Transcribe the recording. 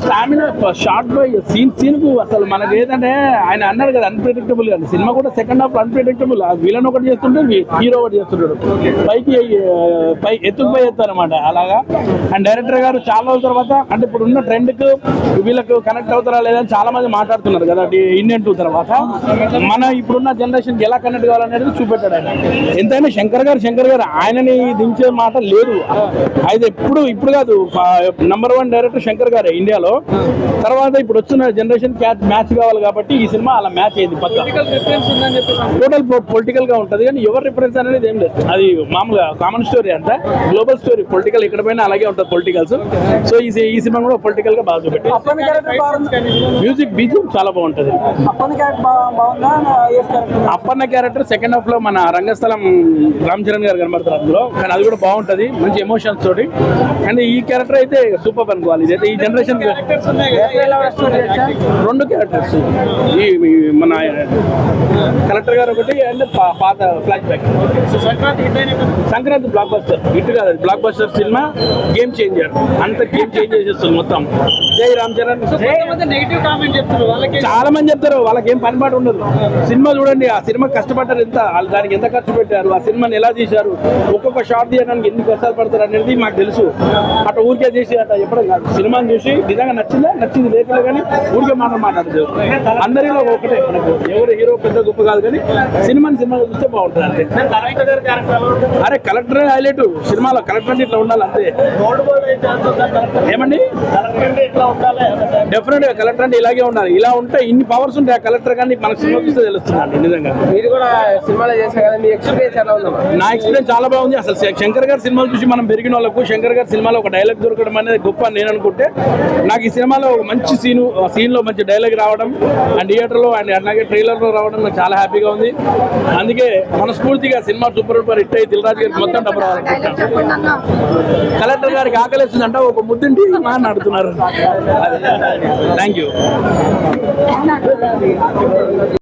Stamina short by scene సీన్కు అసలు మనకి ఏంటంటే ఆయన అన్నారు కదా అన్ప్రెడిక్టబుల్ అని సినిమా కూడా సెకండ్ హాఫ్ అన్ప్రెడిక్టబుల్ విలన్ ఒకటి చేస్తుంటే హీరో ఒకటి చేస్తుంటాడు. పైకి పై ఎత్తుకు పై ఎత్తు అనమాట అలాగా. అండ్ డైరెక్టర్ గారు చాలా రోజుల తర్వాత అంటే ఇప్పుడు ఉన్న ట్రెండ్కు వీళ్ళకు కనెక్ట్ అవుతారా లేదని చాలా మంది మాట్లాడుతున్నారు కదా ఇండియన్ టూ తర్వాత. మన ఇప్పుడున్న జనరేషన్కి ఎలా కనెక్ట్ కావాలనేది చూపెట్టాడు ఆయన. ఎంతైనా శంకర్ గారు శంకర్ గారు ఆయనని దించే మాట లేదు. అయితే ఎప్పుడు ఇప్పుడు కాదు. నంబర్ వన్ డైరెక్టర్ శంకర్ గారే. ఇండియాలో. తర్వాత ఇప్పుడు వచ్చిన జనరేషన్ మ్యాచ్ కావాలి కాబట్టి ఈ సినిమా అలా మ్యాచ్ అయింది పక్క. టోటల్ పొలిటికల్గా ఉంటది కానీ ఎవరు రిఫరెన్స్ అనేది ఏం లేదు. అది మామూలుగా కామన్ స్టోరీ అంట. గ్లోబల్ స్టోరీ పొలిటికల్ ఎక్కడ పోయినా అలాగే ఉంటుంది పొలిటికల్స్ సో ఈ ఈ సినిమా కూడా పొలిటికల్గా బాగా మ్యూజిక్ బీజియం చాలా బాగుంటది. అప్పన్న క్యారెక్టర్ బాగుందా? Yes character Appanna character second హాఫ్లో మన రంగస్థలం రామ్ చరణ్ గారు కనబడతారు అందులో. కానీ అది కూడా బాగుంటది. మంచి ఎమోషన్స్ తోటి. అండ్ ఈ క్యారెక్టర్ అయితే సూపర్ అనుకోవాలి. ఇదైతే ఈ జనరేషన్ రెండు క్యారెక్టర్స్ ఈ మన కలెక్టర్ గారు ఒకటి అండ్ పాత flash back Sankranti block buster ఇటు కాదు block buster cinema game changer అంత గేమ్ చేంజ్ చేసేస్తుంది మొత్తం. జై రామ్ చరణ్. చాలా మంది చెప్తారు. వాళ్ళకి ఏం పని పాటు ఉండదు. సినిమా చూడండి ఆ సినిమా కష్టపడ్డారు ఎంత? వాళ్ళు దానికి ఎంత ఖర్చు పెట్టారు? ఆ సినిమాని ఎలా తీశారు? ఒక్కొక్క షాట్ తీయడానికి ఎన్ని కష్టాలు పడతారు అనేది మాకు తెలుసు. అట్లా ఊరికే చేసి అట్లా చెప్పడం కాదు. సినిమాని చూసి నిజంగా నచ్చిందా? నచ్చింది. లేకుండా కానీ ఊరికే మాట మాట్లాడదు అందరిలో ఒకటే మనకు. ఎవరు హీరో పెద్ద గొప్ప కాదు కానీ సినిమాని సినిమా చూస్తే బాగుంటుంది అంతే. అరే కలెక్టర్ హైలైట్. సినిమాలో కలెక్టర్ అంటే ఇట్లా ఉండాలి అంతే. ఏమండి? డెఫినెట్గా కలెక్టర్ అంటే ఇలాగే ఉండాలి. ఇలా ఉంటే ఇన్ని పవర్స్ ఉంటాయి ఆ కలెక్టర్ కానీ మనకు సినిమా చూస్తే తెలుస్తుంది నిజంగా. మీరు కూడా సినిమాలో చేశారు కదా మీ ఎక్స్పీరియన్స్ ఎలా ఉందమ్మా? నా ఎక్స్పీరియన్స్ చాలా బాగుంది. అసలు శంకర్ గారి సినిమాలు చూసి మనం పెరిగిన వాళ్ళకు శంకర్ గారి సినిమాలో ఒక డైలాగ్ దొరకడం అనేది గొప్ప అని నేను అనుకుంటే నాకు ఈ సినిమాలో ఒక మంచి సీను ఆ సీన్లో మంచి డైలాగ్ రావడం అండ్ థియేటర్లో అండ్ అలాగే ట్రైలర్లో రావడం నాకు చాలా హ్యాపీగా ఉంది. అందుకే మనస్ఫూర్తిగా సినిమా సూపర్ సూపర్ హిట్ అయ్యి దిల్ రాజు గారికి మొత్తం డబ్బు రావాలనుకుంటున్నాను కలెక్టర్ గారికి ఆకలిస్తుందంట ఒక ముద్దుంటి మా Thank you.